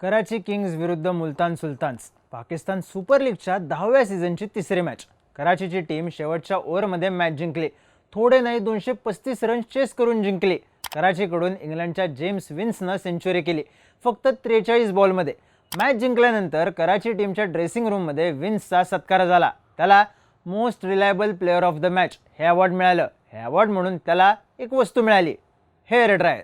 कराची kings विरुद्ध Multan सुलतान्स Pakistan super लीगच्या दहाव्या सीझनची तिसरी मॅच कराचीची टीम शेवटच्या ओव्हरमध्ये मॅच जिंकली. थोडे नाही दोनशे पस्तीस रन चेस करून जिंकली. कराचीकडून इंग्लंडच्या जेम्स विन्सनं सेंचुरी केली. फक्त त्रेचाळीस बॉलमध्ये मॅच जिंकल्यानंतर कराची टीमच्या ड्रेसिंग रूममध्ये विन्सचा सत्कार झाला. त्याला most reliable player of the match हे अवॉर्ड मिळालं. हे अवॉर्ड म्हणून त्याला एक वस्तू मिळाली. हेअर ड्रायर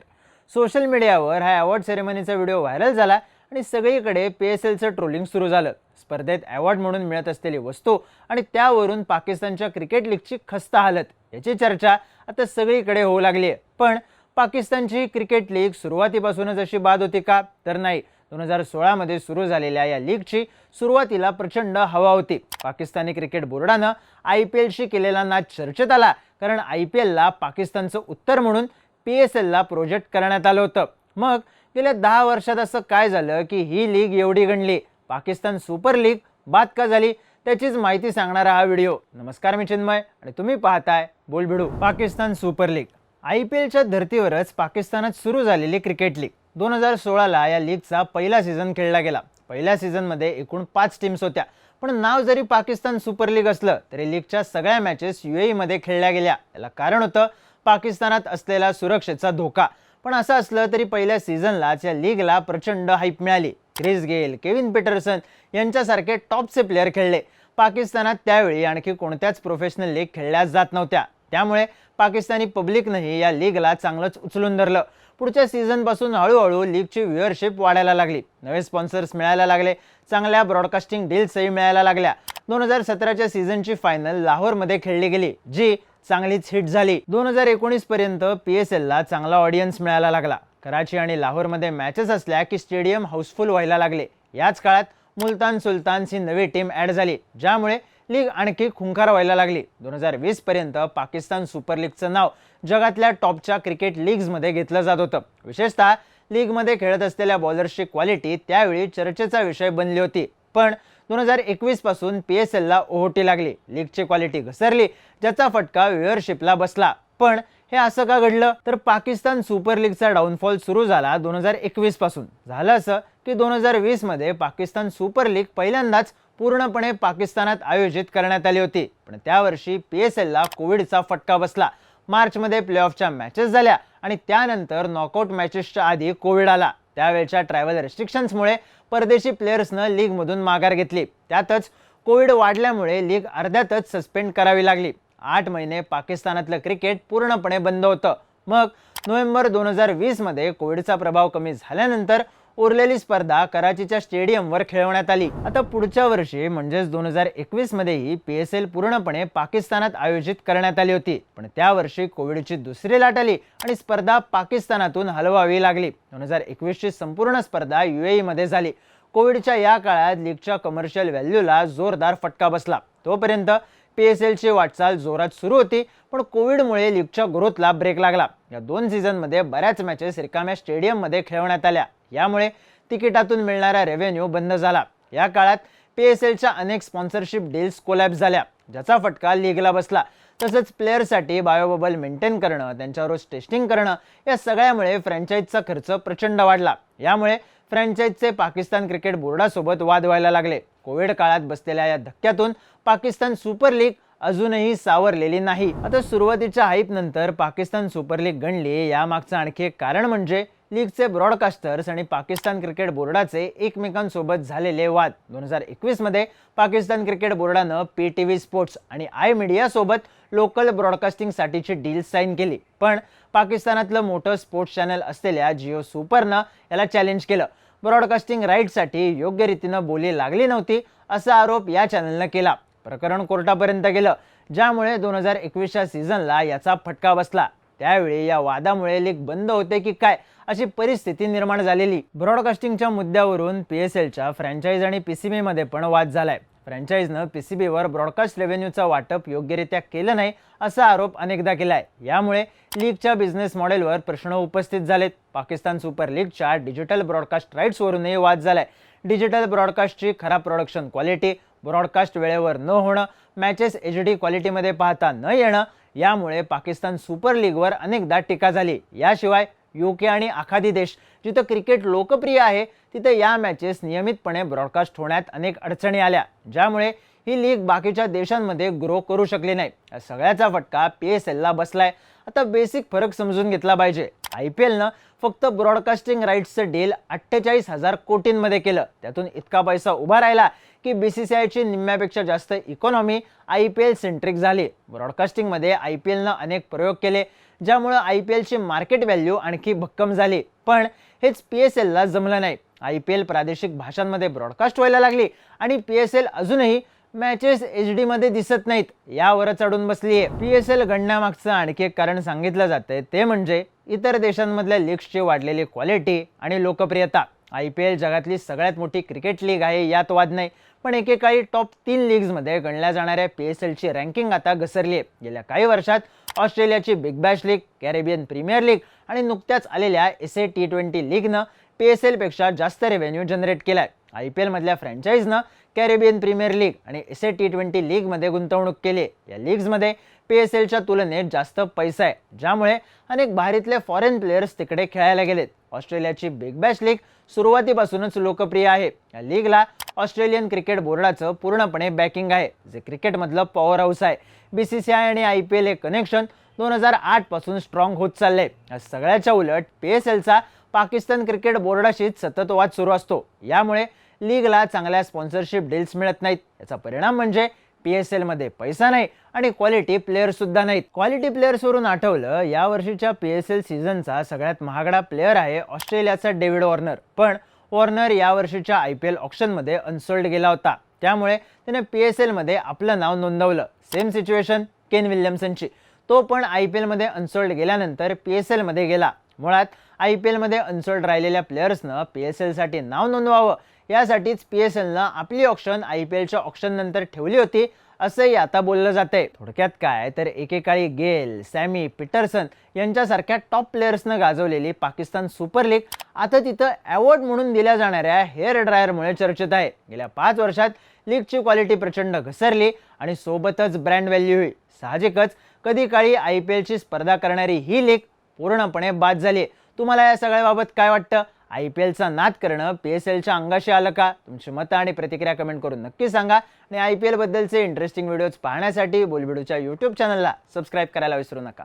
सोशल मीडियावर हा अवॉर्ड सेरेमनीचा व्हिडिओ व्हायरल झाला. आणि सगळीकडे पी एस एलचं ट्रोलिंग सुरू झालं. स्पर्धेत अवॉर्ड म्हणून मिळत असलेली वस्तू आणि त्यावरून पाकिस्तानच्या क्रिकेट लीगची खस्ता हालत याची चर्चा आता सगळीकडे होऊ लागली आहे. पण पाकिस्तानची क्रिकेट लीग सुरुवातीपासूनच अशी बाद होती का? तर नाही. दोन हजार सोळामध्ये सुरू झालेल्या या लीगची सुरुवातीला प्रचंड हवा होती. पाकिस्तानी क्रिकेट बोर्डानं आय पी एलशी केलेला नाच चर्चेत आला. कारण आय पी एलला पाकिस्तानचं उत्तर म्हणून पी एस एलला प्रोजेक्ट करण्यात आलं होतं. मग गेल्या दहा वर्षात असं काय झालं की ही लीग एवढी गणली? पाकिस्तान सुपर लीग बाद का झाली? त्याचीच माहिती सांगणारा हा व्हिडिओ. नमस्कार मी चिन्मय आणि तुम्ही पाहताय BolBhidu Pakistan super league. I P एलच्या धर्तीवरच पाकिस्तानात सुरू झालेली क्रिकेट लीग. दोन हजार सोळाला या लीगचा पहिला सीझन खेळला गेला. पहिल्या सीझनमध्ये एकूण पाच टीम्स होत्या. पण नाव जरी पाकिस्तान सुपर लीग असलं तरी लीगच्या सगळ्या मॅचेस यू एमध्ये खेळल्या गेल्या. याला कारण होतं पाकिस्तानात असलेला सुरक्षेचा धोका. पण असं असलं तरी पहिल्या सीझनलाच या लीगला प्रचंड हाईप मिळाली. क्रिस गेल केविन पीटरसन यांच्यासारखे टॉपचे प्लेअर खेळले. पाकिस्तानात त्यावेळी आणखी कोणत्याच प्रोफेशनल लीग खेळल्या जात नव्हत्या. त्यामुळे पाकिस्तानी पब्लिकनंही या लीगला चांगलंच उचलून धरलं. पुढच्या सीझनपासून हळूहळू लीगची व्ह्युअरशिप वाढायला लागली. नवे स्पॉन्सर्स मिळायला लागले. चांगल्या ब्रॉडकास्टिंग डील्सही मिळायला लागल्या. दोन हजार सतराच्या सीझनची फायनल लाहोरमध्ये खेळली गेली जी चांगलीच हिट झाली. दोन हजार एकोणीस पर्यंत पी एस एलला चांगला ऑडियन्स मिळायला लागला. कराची आणि लाहोरमध्ये मॅचेस असल्या की स्टेडियम हाऊसफुल व्हायला लागले. याच काळात मुलतान सुलतान्स ही नवी टीम ॲड झाली ज्यामुळे लीग आणखी खुंखार व्हायला लागली. दोन हजार वीस पर्यंत पाकिस्तान सुपर लीगचं नाव जगातल्या टॉपच्या क्रिकेट लीग्समध्ये घेतलं जात होतं. विशेषतः लीगमध्ये खेळत असलेल्या बॉलर्सची क्वालिटी त्यावेळी चर्चेचा विषय बनली होती. पण दोन हजार एकवीसपासून पी एस एलला ओहोटी लागली. लीगची क्वालिटी घसरली. ज्याचा फटका व्ह्युअरशिपला बसला. पण हे असं का घडलं? तर पाकिस्तान सुपर लीगचा डाऊनफॉल सुरू झाला दोन हजार एकवीसपासून. झालं असं की दोन हजार वीसमध्ये पाकिस्तान सुपर लीग पहिल्यांदाच पूर्णपणे पाकिस्तानात आयोजित करण्यात आली होती. पण त्यावर्षी पी एस एलला कोविडचा फटका बसला. मार्चमध्ये प्लेऑफच्या मॅचेस झाल्या आणि त्यानंतर नॉकआउट मॅचेसच्या आधी कोविड आला. त्यावेळच्या ट्रॅव्हल रेस्ट्रिक्शन्समुळे परदेशी प्लेयर्सनं लीगमधून माघार घेतली. त्यातच कोविड वाढल्यामुळे लीग अर्ध्यातच सस्पेंड करावी लागली. आठ महिने पाकिस्तानातलं क्रिकेट पूर्णपणे बंद होतं. मग नोव्हेंबर दोन हजार वीसमध्ये कोविडचा प्रभाव कमी झाल्यानंतर उरलेली स्पर्धा कराचीच्या स्टेडियमवर खेळवण्यात आली. आता पुढच्या वर्षी म्हणजेच दोन हजार एकवीस मध्येही पी एस एल पूर्णपणे पाकिस्तानात आयोजित करण्यात आली होती. पण त्या वर्षी कोविडची दुसरी लाट आली आणि स्पर्धा पाकिस्तानातून हलवावी लागली. दोन हजार एकवीसची संपूर्ण स्पर्धा यू मध्ये झाली. कोविडच्या या काळात लीगच्या कमर्शियल व्हॅल्यूला जोरदार फटका बसला. तोपर्यंत पी एस एलची वाटचाल जोरात सुरू होती पण कोविडमुळे लीगच्या ग्रोथला ब्रेक लागला. या दोन सीझनमध्ये बऱ्याच मॅचेस रिकाम्या स्टेडियममध्ये खेळवण्यात आल्या. यामुळे तिकिटातून मिळणारा रेव्हेन्यू बंद झाला. या काळात पी एस एलच्या अनेक स्पॉन्सरशिप डील्स कोलॅप्स झाल्या. ज्याचा फटका लीगला बसला. तसंच प्लेअरसाठी बायोबबल मेंटेन करणं त्यांच्यावर रोज टेस्टिंग करणं या सगळ्यामुळे फ्रँचाईजचा खर्च प्रचंड वाढला. यामुळे फ्रँचाईजचे पाकिस्तान क्रिकेट बोर्डासोबत वाद व्हायला लागले. कोविड काळात बसलेल्या या धक्क्यातून पाकिस्तान सुपर लीग अजूनही सावरलेली नाही. आता सुरुवातीच्या हाईप नंतर पाकिस्तान सुपर लीग गणली. यामागचं आणखी एक कारण म्हणजे लीगचे ब्रॉडकास्टर्स आणि पाकिस्तान क्रिकेट बोर्डाचे एकमेकांसोबत झालेले वाद. दोन हजार एकवीसमध्ये पाकिस्तान क्रिकेट बोर्डानं पी टी व्ही स्पोर्ट्स आणि आय मीडियासोबत लोकल ब्रॉडकास्टिंगसाठीची डील साईन केली. पण पाकिस्तानातलं मोठं स्पोर्ट्स चॅनल असलेल्या जिओ सुपरनं याला चॅलेंज केलं. ब्रॉडकास्टिंग राईटसाठी योग्य रीतीनं बोली लागली नव्हती असा आरोप या चॅनलनं केला. प्रकरण कोर्टापर्यंत गेलं ज्यामुळे दोन हजार एकवीसच्या सीझनला याचा फटका बसला. त्यावेळी या वादामुळे लीग बंद होते की काय अशी परिस्थिती निर्माण झालेली. ब्रॉडकास्टिंगच्या मुद्द्यावरून पी एस एलच्या फ्रँचाईज आणि पी सी बीमध्ये पण वाद झालाय. फ्रँचाईजनं पी सी बीवर ब्रॉडकास्ट रेव्हेन्यूचा वाटप योग्यरित्या केलं नाही असा आरोप अनेकदा केलाय. यामुळे लीगच्या बिझनेस मॉडेलवर प्रश्न उपस्थित झालेत. पाकिस्तान सुपर लीगच्या डिजिटल ब्रॉडकास्ट राईट्सवरूनही वाद झालाय. डिजिटल ब्रॉडकास्टची खराब प्रोडक्शन क्वालिटी ब्रॉडकास्ट वेळेवर न होणं मॅचेस एच डी क्वालिटीमध्ये पाहता न येणं यामुळे पाकिस्तान सुपर लीगवर अनेकदा टीका झाली. याशिवाय युके आणि आखादी देश. जिथं क्रिकेट लोकप्रिय आहे तिथं या मॅचेस नियमितपणे ब्रॉडकास्ट होण्यात अनेक अडचणी आल्या. ज्यामुळे ही लीग बाकीच्या देशांमध्ये ग्रो करू शकली नाही. या सगळ्याचा फटका पी एस एलला बसलाय. आता बेसिक फरक समजून घेतला पाहिजे. आय पी एलनं फक्त ब्रॉडकास्टिंग राईट्सचं डील अठ्ठेचाळीस हजार कोटींमध्ये केलं. त्यातून इतका पैसा उभा राहिला की बी सी सी आयची निम्म्यापेक्षा जास्त economy I P L centric झाली. ब्रॉडकास्टिंगमध्ये आय पी एलनं अनेक प्रयोग केले. ज्यामुळं आय पी एलची मार्केट व्हॅल्यू आणखी भक्कम झाली. पण हेच पी एस एलला जमलं नाही. आय पी एल प्रादेशिक भाषांमध्ये ब्रॉडकास्ट व्हायला लागली आणि पी एस एल अजूनही मॅचेस एच डी मध्ये दिसत नाहीत. यावर चढून बसली आहे पी एस एल गणण्यामागचं आणखी एक कारण सांगितलं जातंय. ते म्हणजे इतर देशांमधल्या लीग्सची वाढलेली क्वालिटी आणि लोकप्रियता. आय पी एल जगातली सगळ्यात मोठी क्रिकेट लीग आहे यात वाद नाही. पण एकेकाळी टॉप तीन लीग्समध्ये गणल्या जाणाऱ्या पी एस एलची रँकिंग आता घसरली आहे गेल्या काही वर्षात ऑस्ट्रेलियाची big bash league Caribbean premier league आणि नुकत्याच आलेल्या एस ए टी ट्वेंटी लीगनं पी एस एलपेक्षा जास्त रेव्हेन्यू जनरेट केला आहे आय पी एलमधल्या फ्रँचाईजनं कॅरेबियन प्रीमियर लीग आणि एस ए टी ट्वेंटी लीगमध्ये गुंतवणूक केली या लीग्समध्ये पी एस एलच्या तुलनेत जास्त पैसा आहे ज्यामुळे अनेक भारीतले फॉरेन प्लेयर्स तिकडे खेळायला गेलेत. ऑस्ट्रेलियाची बिग बॅश लीग सुरुवातीपासूनच लोकप्रिय आहे. या लीगला ऑस्ट्रेलियन क्रिकेट बोर्डाचं पूर्णपणे बॅकिंग आहे जे क्रिकेटमधलं पॉवर हाऊस आहे. बी सी सी आय आणि आय पी एल हे कनेक्शन दोन हजार आठपासून स्ट्रॉंग होत चाललंय. या सगळ्याच्या उलट पी एस एलचा पाकिस्तान क्रिकेट बोर्डाशीच सतत वाद सुरू असतो. यामुळे लीगला चांगल्या स्पॉन्सरशिप डील्स मिळत नाहीत. याचा परिणाम म्हणजे पी एस एलमध्ये पैसा नाही आणि क्वालिटी प्लेअरसुद्धा नाहीत. क्वालिटी प्लेयर्सवरून आठवलं या वर्षीच्या पी एस एल सीझनचा सगळ्यात महागडा प्लेअर आहे ऑस्ट्रेलियाचा डेव्हिड वॉर्नर. पण वॉर्नर या वर्षीच्या आय पी एल ऑप्शनमध्ये अनसोल्ड गेला होता. त्यामुळे त्याने पी एस एलमध्ये आपलं नाव नोंदवलं. सेम सिच्युएशन केन विल्यमसनची तो पण आय पी एलमध्ये अनसोल्ड गेल्यानंतर पी एस एलमध्ये गेला. मुळात आय पी एलमध्ये अनसोल्ड राहिलेल्या प्लेयर्सनं पी एस एलसाठी नाव नोंदवावं. यासाठीच पी एस एलनं आपली ऑप्शन आय पी एलच्या ऑप्शन नंतर ठेवली होती असंही आता बोललं जातंय. थोडक्यात काय तर एकेकाळी गेल सॅमी पीटरसन यांच्यासारख्या टॉप प्लेयर्सनं गाजवलेली पाकिस्तान सुपर लीग आता तिथं अवॉर्ड म्हणून दिल्या जाणाऱ्या हेअर ड्रायरमुळे चर्चेत आहे. गेल्या पाच वर्षात लीगची क्वालिटी प्रचंड घसरली आणि सोबतच ब्रँड व्हॅल्यू होईल साहजिकच. कधी काळी आय पी एलची स्पर्धा करणारी ही लीग पूर्णपणे बाद झाली तुम्हाला या सगळ्याबाबत काय वाटतं? आय पी एलचा नाद करणं पी एस एलच्या अंगाशी आलं का? तुमची मतं आणि प्रतिक्रिया कमेंट करून नक्की सांगा. आणि आय पी एलबद्दलचे इंटरेस्टिंग व्हिडिओज पाहण्यासाठी बोलबिडूच्या यूट्यूब चॅनलला सबस्क्राईब करायला विसरू नका.